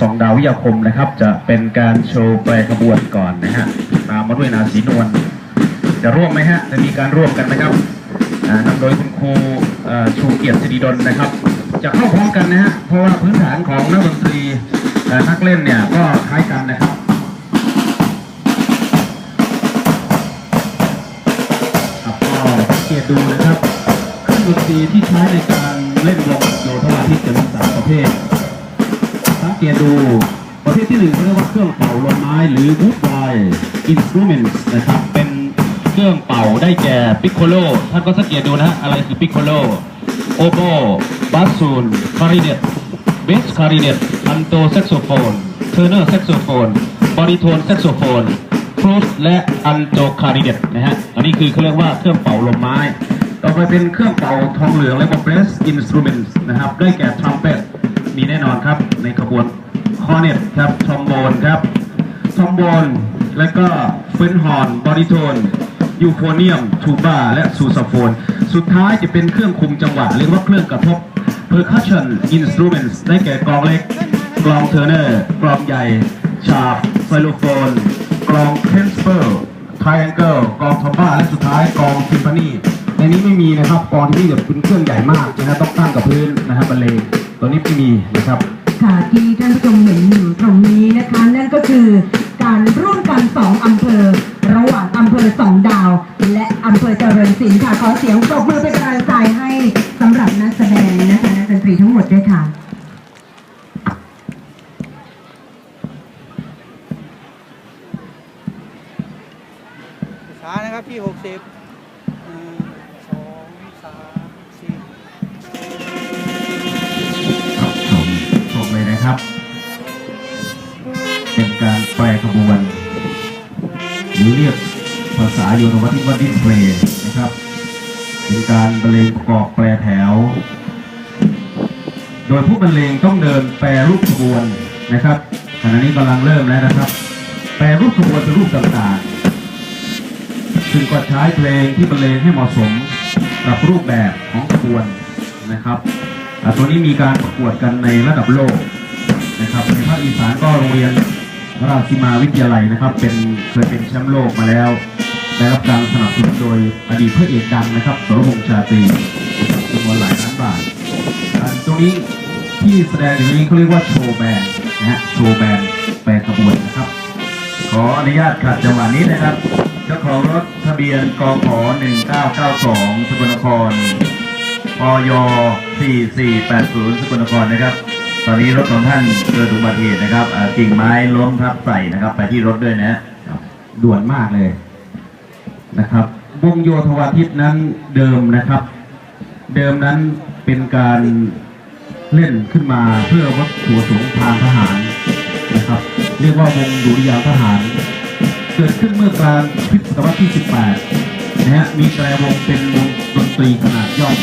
สองดาววิทยาคมนะครับ จะเป็นการโชว์แปรขบวนก่อนนะฮะตามมาด้วยนาสีนวลจะร่วมไหมฮะจะมีการร่วมกันนะครับนำโดยคุณครูชูเกียรติสิริดลนะครับ จะเข้าพร้อมกันนะฮะเพราะว่าพื้นฐานของนักดนตรีนักเล่นเนี่ยก็คล้ายกันนะครับครับก็สังเกตดูนะครับเครื่องดนตรีที่ใช้ในการเล่นวงโยธวาทิตจะมีสามประเภท สังเกตดูประเภทที่หนึ่งเขาเรียกว่าเครื่องเป่าลมไม้หรือ woodwind instruments นะครับ เป็นเครื่องเป่าได้แก่ piccolo ท่านก็สังเกตดูนะฮะอะไรคือ piccolo oboe bassoon clarinet bass clarinet alto saxophone tenor saxophone baritone saxophone flute และ alto clarinet นะฮะ อันนี้คือเขาเรียกว่าเครื่องเป่าลมไม้ ต่อไปเป็นเครื่องเป่าทองเหลืองและก็ brass instruments นะครับ ได้แก่ trumpet มีแน่นอนครับ ในขบวนคอเน็ตครับทอมโบนครับทอมโบนและก็เฟนฮอนบอริโทนยูโฟเนียมทูบาและซูซาโฟน สุดท้ายจะเป็นเครื่องคุมจังหวะเรียกว่าเครื่องกระทบ percussion instruments ได้แก่กลองเล็ก กลองเทอร์เนอร์ กลองใหญ่ ชาบไซโลโฟน กลองเทนสเปอร์ไทแองเกิลกลองทอมบ้าและสุดท้ายกลองซิมโฟนีในนี้ไม่มีนะครับกลองที่แบบเป็นเครื่องใหญ่มากนะฮะต้องตั้งกับพื้นนะครับบรรเลง ตัวนี้ไม่มีนะครับ ค่ะที่ท่านผู้ชมเห็นอยู่ตรงนี้นะคะ นั่นก็คือการร่วมกันสองอำเภอ ระหว่างอำเภอสองดาว และอำเภอเจริญศิลป์ค่ะ ขอเสียงปรบมือเป็นกำลังใจให้สำหรับนักแสดงนะคะนักดนตรีทั้งหมดด้วยค่ะช้านะครับพี่หกสิบ แปลขบวนหรือเรียกภาษาโยนวัติวัตดิสเพลย์นะครับ เป็นการบรรเลงประกอบแปรแถว โดยผู้บรรเลงต้องเดินแปรรูปขบวนนะครับขณะนี้กำลังเริ่มแล้วนะครับ แปรรูปขบวนเป็นรูปต่างๆ ซึ่งก็ใช้เพลงที่บรรเลงให้เหมาะสมกับรูปแบบของขบวนนะครับตัวนี้มีการประกวดกันในระดับโลกนะครับในภาคอีสานก็โรงเรียน ราชิมาวิทยาลัยนะครับ เป็นเคยเป็นแชมป์โลกมาแล้ว ได้รับการสนับสนุนโดยอดีตพระเอกดังนะครับสรพงษ์ชาตรีจำนวนหลายล้านบาทตรงนี้ที่แสดงอยู่นี้เขาเรียกว่าโชว์แบนนะฮะโชว์แบนแปลขบวนนะครับ ขออนุญาตขัดจังหวะนี้นะครับเจ้าของรถทะเบียนกข1992สกลนครออย4480สกลนครนะครับ ตอนนี้รถของท่านเกิดอุบัติเหตุนะครับกิ่งไม้ล้มทับใส่นะครับ ไปที่รถด้วยนะด่วนมากเลยนะครับ วงโยธวาทิตนั้นเดิมนะครับ เดิมนั้นเป็นการเล่นขึ้นมาเพื่อวัตถุประสงค์ทางทหารนะครับ เรียกว่าวงดุริยางทหาร เกิดขึ้นเมื่อกลางคริสตศตวรรษที่ 18 นะฮะมีแตรวงเป็นวงดนตรีขนาดย่อม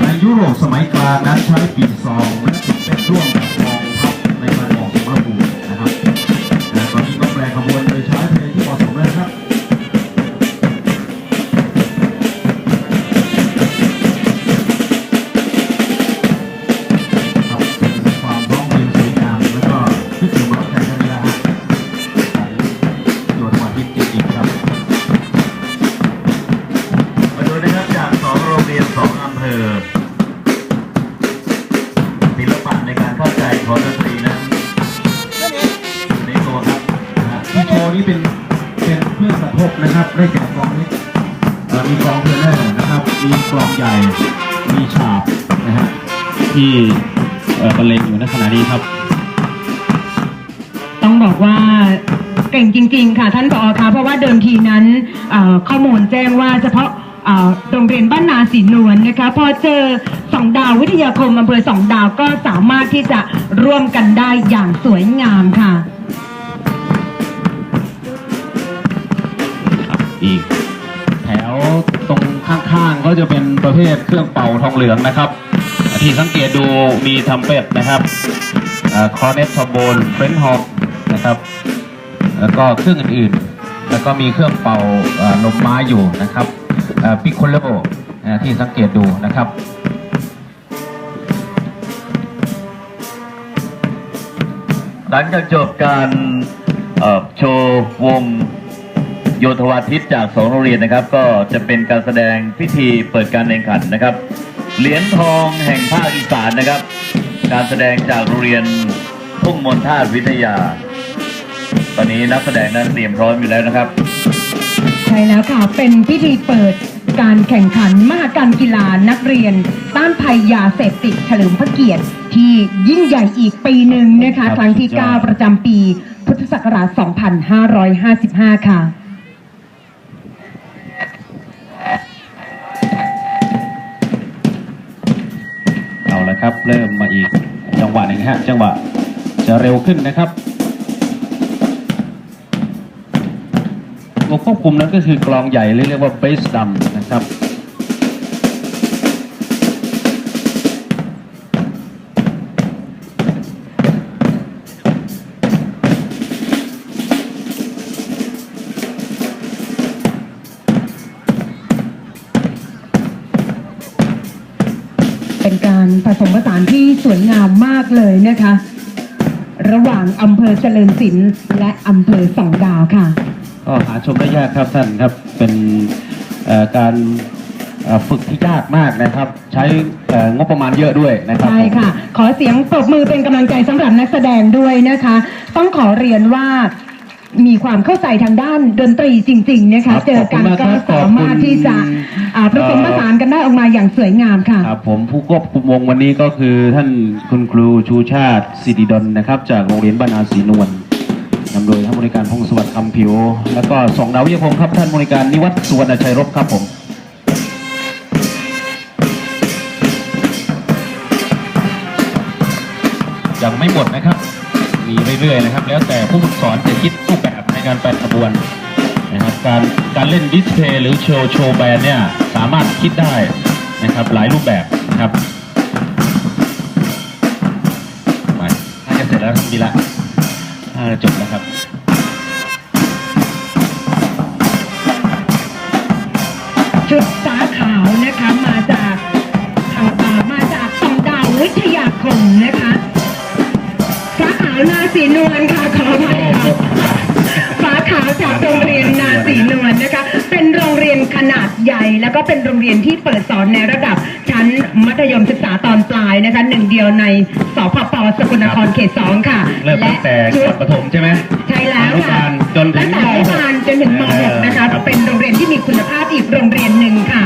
ในยุโรปสมัยกลางนั้นใช้ปีซองและ เนี้เป็นเป็นเครื่องกระทบนะครับได้แก่กลองเล็กมีกลองเทอร์เนอร์นะครับ มีกลองใหญ่ มีฉาบนะฮะที่เอ่อบรรเลงอยู่ในขณะนี้ครับ ต้องบอกว่าเก่งจริง ๆ ค่ะท่านผอคะเพราะว่าเดิมทีนั้นเอ่อข้อมูลแจ้งว่าเฉพาะโรงเรียนบ้านนาศีนวลนะคะพอเจอสองดาววิทยาคมอำเภอสองดาวก็สามารถที่จะร่วมกันได้อย่างสวยงามค่ะ ก็จะเป็นประเภทเครื่องเป่าทองเหลืองนะครับ ที่สังเกตดูมีทำเป็ดนะครับคอเนตทอมโบนเฟรนฮอปนะครับ แล้วก็เครื่องอื่นๆ แล้วก็มีเครื่องเป่าลมไม้อยู่นะครับปิโคเลโบที่สังเกตดูนะครับลังจากจบการโชว์วง โยธวาทิตจากสองโรงเรียนนะครับ ก็จะเป็นการแสดงพิธีเปิดการแข่งขันนะครับ เหรียญทองแห่งภาคอีสานนะครับ การแสดงจากโรงเรียนทุ่งมนทาวิทยา ตอนนี้นักแสดงนั้นเตรียมพร้อมอยู่แล้วนะครับใช่แล้วค่ะ เป็นพิธีเปิดการแข่งขันมหกรรมกีฬานักเรียน ต้านภัยยาเสพติดเฉลิมพระเกียรติ ที่ยิ่งใหญ่อีกปีหนึ่งนะคะ ครั้งที่ 9 ประจำปี พุทธศักราช 2555 ค่ะ เริ่มมาอีกจังหวะหนึ่งฮะจังหวะจะเร็วขึ้นนะครับตัวควบคุมนั้นก็คือกลองใหญ่เรียกว่าเบสดัมนะครับ การผสมผสานที่สวยงามมากเลยนะคะ ระหว่างอำเภอเจริญศิลป์และอำเภอสองดาวค่ะ ก็หาชมได้ยากครับท่านครับเป็นเอ่อการเอ่อฝึกที่ยากมากนะครับ ใช้เอ่องบประมาณเยอะด้วยนะครับใช่ค่ะ ขอเสียงปรบมือเป็นกำลังใจสำหรับนักแสดงด้วยนะคะ ต้องขอเรียนว่า มีความเข้าใจทางด้านดนตรีจริง ๆ นะคะครับเจอกันขอบคุณมากคก็รับสามารถที่จะอ่าผสมผสานกันได้ออกมาอย่างสวยงามค่ะครับผมผู้ควบคุมวงวันนี้ก็คือท่านคุณครูชูชาติสิริดลนะครับ จากโรงเรียนบ้านอาศรีนวลนำโดยท่านบริการพงศวัสดิ์คำผิว แล้วก็สองดาววิทยาพงศ์ครับท่านบริการนิวัฒน์สุวรรณชัยรบครับผมยังไม่หมดนะครับมี เรื่อยๆนะครับ แล้วแต่ผู้ฝึกสอนจะคิดรูปแบบในการไปขบวนนะครับการการเล่นดิสเพย์หรือโชว์โชว์แบนด์เนี่ยสามารถคิดได้นะครับหลายรูปแบบนะครับมาถ้าจะเสร็จแล้วครับดีละน่าจะจบแล้วครับ ก็เป็นโรงเรียนที่เปิดสอนในระดับชั้นมัธยมศึกษาตอนปลายนะคะหนึ่งเดียวในสพปสกลนครเขตสองค่ะเริ่มตั้งแต่ชุก่ดอนประถมใช่ไหมใช่แล้วอนุค่ะบาลจนถึตั้งงแต่อนุบาลจนถึงม .6 นะคะเออเป็นโรงเรียนที่มีคุณภาพอีกโรงเรียนหนึ่งค่ะ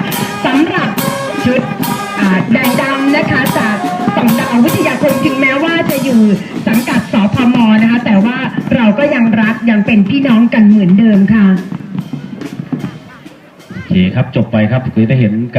ครับจบไปครับคือได้เห็นการ